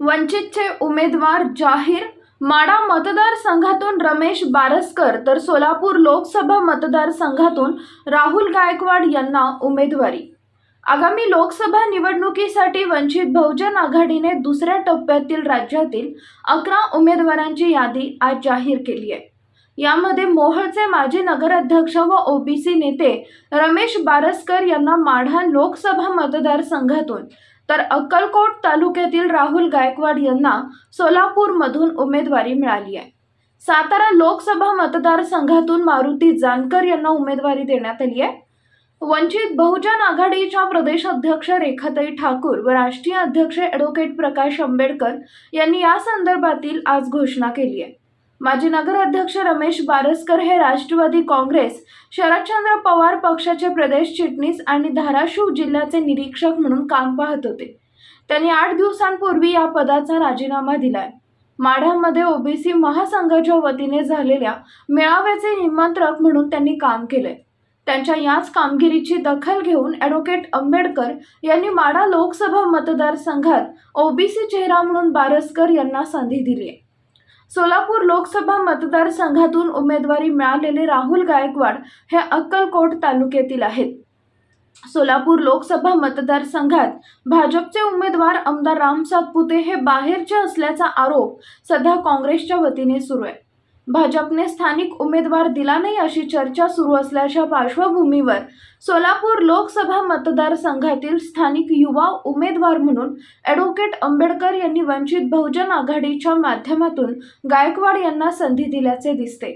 वंचितचे उमेदवार जाहीर माडा मतदारसंघातून रमेश बारसकर तर सोलापूर लोकसभा मतदारसंघातून राहुल गायकवाड यांना उमेदवारी. आगामी लोकसभा निवडणुकीसाठी वंचित बहुजन आघाडीने दुसऱ्या टप्प्यातील राज्यातील अकरा उमेदवारांची यादी आज जाहीर केली आहे. यामध्ये मोहळचे माजी नगराध्यक्ष व ओबीसी नेते रमेश बारसकर यांना माढा लोकसभा मतदारसंघातून तर अक्कलकोट तालुक्यातील राहुल गायकवाड यांना सोलापूरमधून उमेदवारी मिळाली आहे. सातारा लोकसभा मतदारसंघातून मारुती जानकर यांना उमेदवारी देण्यात आली आहे. वंचित बहुजन आघाडीच्या प्रदेश अध्यक्ष रेखाताई ठाकूर व राष्ट्रीय अध्यक्ष ॲडव्होकेट प्रकाश आंबेडकर यांनी या संदर्भातील आज घोषणा केली आहे. माजी नगराध्यक्ष रमेश बारसकर हे राष्ट्रवादी काँग्रेस शरदचंद्र पवार पक्षाचे प्रदेश चिटणीस आणि धाराशिव जिल्ह्याचे निरीक्षक म्हणून काम पाहत होते. त्यांनी आठ दिवसांपूर्वी या पदाचा राजीनामा दिलाय. माढ्यामध्ये ओबीसी महासंघाच्या वतीने झालेल्या मेळाव्याचे निमंत्रक म्हणून त्यांनी काम केले त्यांच्या याच कामगिरीची दखल घेऊन ॲडव्होकेट आंबेडकर यांनी माढा लोकसभा मतदारसंघात ओबीसी चेहरा म्हणून बारसकर यांना संधी दिली आहे सोलापूर लोकसभा मतदारसंघातून उमेदवारी मिळालेले राहुल गायकवाड हे अक्कलकोट तालुक्यातील आहेत. सोलापूर लोकसभा मतदारसंघात भाजपचे उमेदवार आमदार राम सातपुते हे बाहेरचे असल्याचा आरोप सध्या काँग्रेसच्या वतीने सुरू आहे. भाजपने स्थानिक उमेदवार दिला नाही अशी चर्चा सुरू असल्याच्या पार्श्वभूमीवर सोलापूर लोकसभा मतदारसंघातील स्थानिक युवा उमेदवार म्हणून ॲडव्होकेट आंबेडकर यांनी वंचित बहुजन आघाडीच्या माध्यमातून गायकवाड यांना संधी दिल्याचे दिसते.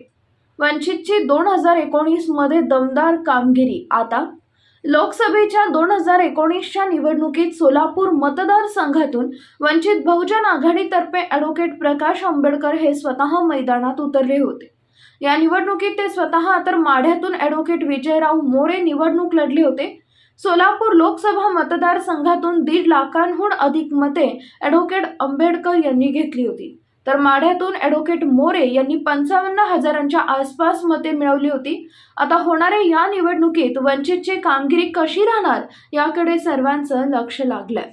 वंचितची दोन हजार एकोणीसमध्ये दमदार कामगिरी. आता लोकसभेच्या दोन हजार एकोणीसच्या निवडणुकीत सोलापूर मतदारसंघातून वंचित बहुजन आघाडीतर्फे ॲडव्होकेट प्रकाश आंबेडकर हे स्वतः मैदानात उतरले होते. या निवडणुकीत ते स्वतः तर माढ्यातून ॲडव्होकेट विजयराव मोरे निवडणूक लढले होते. सोलापूर लोकसभा मतदारसंघातून दीड लाखांहून अधिक मते ॲडव्होकेट आंबेडकर यांनी घेतली होती. तर माढ्यातून ॲडव्होकेट मोरे यांनी पंचावन्न हजारांच्या आसपास मते मिळवली होती. आता होणाऱ्या या निवडणुकीत वंचितची कामगिरी कशी राहणार याकडे सर्वांचं लक्ष लागलंय.